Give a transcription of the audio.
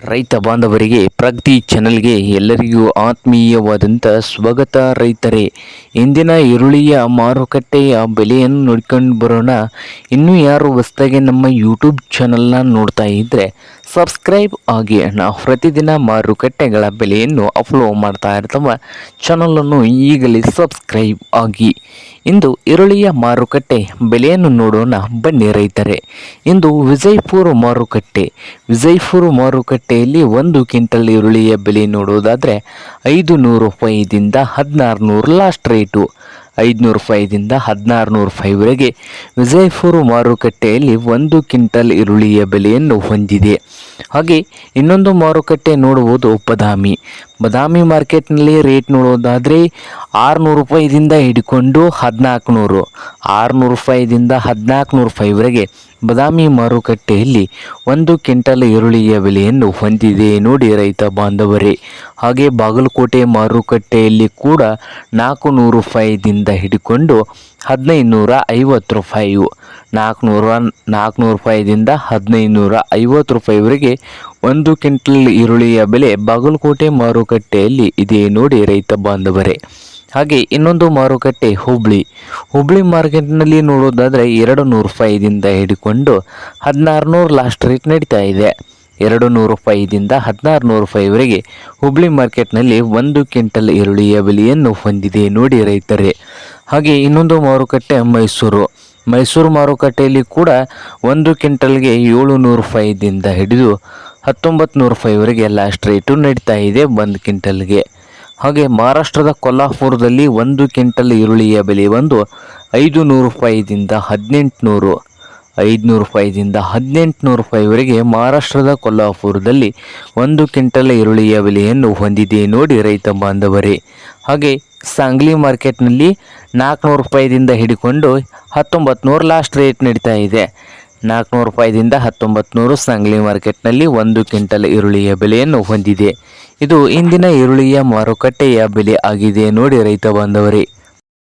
ರೈತ ಬಾಂಧವರಿಗೆ ಪ್ರಗತಿ ಚಾನಲ್ಗೆ ಎಲ್ಲರಿಗೂ ಆತ್ಮೀಯವಾದಂಥ ಸ್ವಾಗತ ರೈತರೇ. ಇಂದಿನ ಈರುಳ್ಳಿಯ ಮಾರುಕಟ್ಟೆಯ ಬೆಲೆಯನ್ನು ನೋಡ್ಕೊಂಡು ಬರೋಣ. ಇನ್ನೂ ಯಾರು ಹೊಸ್ದಾಗಿ ನಮ್ಮ ಯೂಟ್ಯೂಬ್ ಚಾನಲ್ನ ನೋಡ್ತಾ ಇದ್ದರೆ ಸಬ್ಸ್ಕ್ರೈಬ್ ಆಗಿ ನಾವು ಪ್ರತಿದಿನ ಮಾರುಕಟ್ಟೆಗಳ ಬೆಲೆಯನ್ನು ಅಪ್ಲೋಡ್ ಮಾಡ್ತಾ ಇರ್ತವ. ಚಾನಲನ್ನು ಈಗಲೇ ಸಬ್ಸ್ಕ್ರೈಬ್ ಆಗಿ. ಇಂದು ಈರುಳ್ಳಿಯ ಮಾರುಕಟ್ಟೆ ಬೆಲೆಯನ್ನು ನೋಡೋಣ. ಬನ್ನಿ ರೈತರೆ, ಇಂದು ವಿಜಯಪುರ ಮಾರುಕಟ್ಟೆ. ವಿಜಯಪುರ ಮಾರುಕಟ್ಟೆಯಲ್ಲಿ ಒಂದು ಕ್ವಿಂಟಲ್ ಈರುಳ್ಳಿಯ ಬೆಲೆ ನೋಡೋದಾದರೆ ಐದು ನೂರು ರೂಪಾಯಿದಿಂದ ಹದಿನಾರು ನೂರು ಲಾಸ್ಟ್ ರೇಟು ಐದುನೂರು ರೂಪಾಯಿದಿಂದ ಹದಿನಾರು ನೂರು ರೂಪಾಯಿವರೆಗೆ ವಿಜಯಪುರ ಮಾರುಕಟ್ಟೆಯಲ್ಲಿ ಒಂದು ಕ್ವಿಂಟಲ್ ಈರುಳ್ಳಿಯ ಬೆಲೆಯನ್ನು ಹೊಂದಿದೆ. ಹಾಗೆ ಇನ್ನೊಂದು ಮಾರುಕಟ್ಟೆ ನೋಡುವುದು ಬದಾಮಿ ಬದಾಮಿ ಮಾರ್ಕೆಟ್ನಲ್ಲಿ ರೇಟ್ ನೋಡೋದಾದರೆ ಆರುನೂರು ರೂಪಾಯಿದಿಂದ ಹಿಡ್ಕೊಂಡು ಹದಿನಾಲ್ಕು ನೂರು ಆರುನೂರು ರೂಪಾಯಿದಿಂದ ಹದಿನಾಲ್ಕು ನೂರು ರೂಪಾಯಿವರೆಗೆ ಬದಾಮಿ ಮಾರುಕಟ್ಟೆಯಲ್ಲಿ ಒಂದು ಕ್ವಿಂಟಲ್ ಈರುಳ್ಳಿಯ ಬೆಲೆಯನ್ನು ಹೊಂದಿದೆ ನೋಡಿ ರೈತ ಬಾಂಧವರೇ. ಹಾಗೆ ಬಾಗಲಕೋಟೆ ಮಾರುಕಟ್ಟೆಯಲ್ಲಿ ಕೂಡ ನಾಲ್ಕು ನೂರು ರೂಪಾಯಿದಿಂದ ಹಿಡ್ಕೊಂಡು ಹದಿನೈದು ನೂರ ಐವತ್ತು ರೂಪಾಯಿಯು. ನಾಲ್ಕುನೂರ ನಾಲ್ಕುನೂರು ರೂಪಾಯಿದಿಂದ ಹದಿನೈದುನೂರ ಐವತ್ತು ರೂಪಾಯಿವರೆಗೆ ಒಂದು ಕ್ವಿಂಟಲ್ ಈರುಳ್ಳಿಯ ಬೆಲೆ ಬಾಗಲಕೋಟೆ ಮಾರುಕಟ್ಟೆಯಲ್ಲಿ ಇದೆ ನೋಡಿ ರೈತ ಬಾಂಧವರೇ. ಹಾಗೆ ಇನ್ನೊಂದು ಮಾರುಕಟ್ಟೆ ಹುಬ್ಳಿ. ಹುಬ್ಳಿ ಮಾರ್ಕೆಟ್ನಲ್ಲಿ ನೋಡೋದಾದರೆ ಎರಡು ನೂರು ರೂಪಾಯಿದಿಂದ ಹಿಡ್ಕೊಂಡು ಹದಿನಾರು ನೂರು ಲಾಸ್ಟ್ ರೇಟ್ ನಡೀತಾ ಇದೆ. ಎರಡು ನೂರು ರೂಪಾಯಿದಿಂದ ಹದಿನಾರು ನೂರು ರೂಪಾಯಿವರೆಗೆ ಹುಬ್ಳಿ ಮಾರ್ಕೆಟ್ನಲ್ಲಿ ಒಂದು ಕ್ವಿಂಟಲ್ ಈರುಳ್ಳಿಯ ಬೆಲೆಯನ್ನು ಹೊಂದಿದೆ ನೋಡಿ ರೈತರೇ. ಹಾಗೆ ಇನ್ನೊಂದು ಮಾರುಕಟ್ಟೆ ಮೈಸೂರು. ಮೈಸೂರು ಮಾರುಕಟ್ಟೆಯಲ್ಲಿ ಕೂಡ ಒಂದು ಕ್ವಿಂಟಲ್ಗೆ ಏಳು ನೂರು ರೂಪಾಯಿದಿಂದ ಹಿಡಿದು ಹತ್ತೊಂಬತ್ತು ನೂರು ರೂಪಾಯಿವರೆಗೆ ಲಾಸ್ಟ್ ರೇಟು ನಡೀತಾ ಇದೆ ಒಂದು ಕ್ವಿಂಟಲ್ಗೆ. ಹಾಗೆ ಮಹಾರಾಷ್ಟ್ರದ ಕೊಲ್ಲಾಪುರದಲ್ಲಿ ಒಂದು ಕ್ವಿಂಟಲ್ ಈರುಳ್ಳಿಯ ಬೆಲೆ ಬಂದು ಐದು ನೂರು ರೂಪಾಯಿದಿಂದ ಹದಿನೆಂಟು ನೂರು ಐದುನೂರು ರೂಪಾಯಿದಿಂದ ಹದಿನೆಂಟುನೂರು ರೂಪಾಯಿವರೆಗೆ ಮಹಾರಾಷ್ಟ್ರದ ಕೊಲ್ಲಾಪುರದಲ್ಲಿ ಒಂದು ಕ್ವಿಂಟಲ್ ಈರುಳ್ಳಿಯ ಬೆಲೆಯನ್ನು ಹೊಂದಿದೆ ನೋಡಿ ರೈತ ಬಾಂಧವರೇ. ಹಾಗೆ ಸಾಂಗ್ಲಿ ಮಾರ್ಕೆಟ್ನಲ್ಲಿ ನಾಲ್ಕುನೂರು ರೂಪಾಯಿದಿಂದ ಹಿಡಿಕೊಂಡು ಹತ್ತೊಂಬತ್ತು ನೂರು ಲಾಸ್ಟ್ ರೇಟ್ ನಡೀತಾ ಇದೆ. ನಾಲ್ಕುನೂರು ರೂಪಾಯಿದಿಂದ ಹತ್ತೊಂಬತ್ತು ಸಾಂಗ್ಲಿ ಮಾರ್ಕೆಟ್ನಲ್ಲಿ ಒಂದು ಕ್ವಿಂಟಲ್ ಈರುಳ್ಳಿಯ ಬೆಲೆಯನ್ನು ಹೊಂದಿದೆ. ಇದು ಇಂದಿನ ಈರುಳ್ಳಿಯ ಮಾರುಕಟ್ಟೆಯ ಬೆಲೆ ಆಗಿದೆ ನೋಡಿ ರೈತ ಬಾಂಧವರೇ.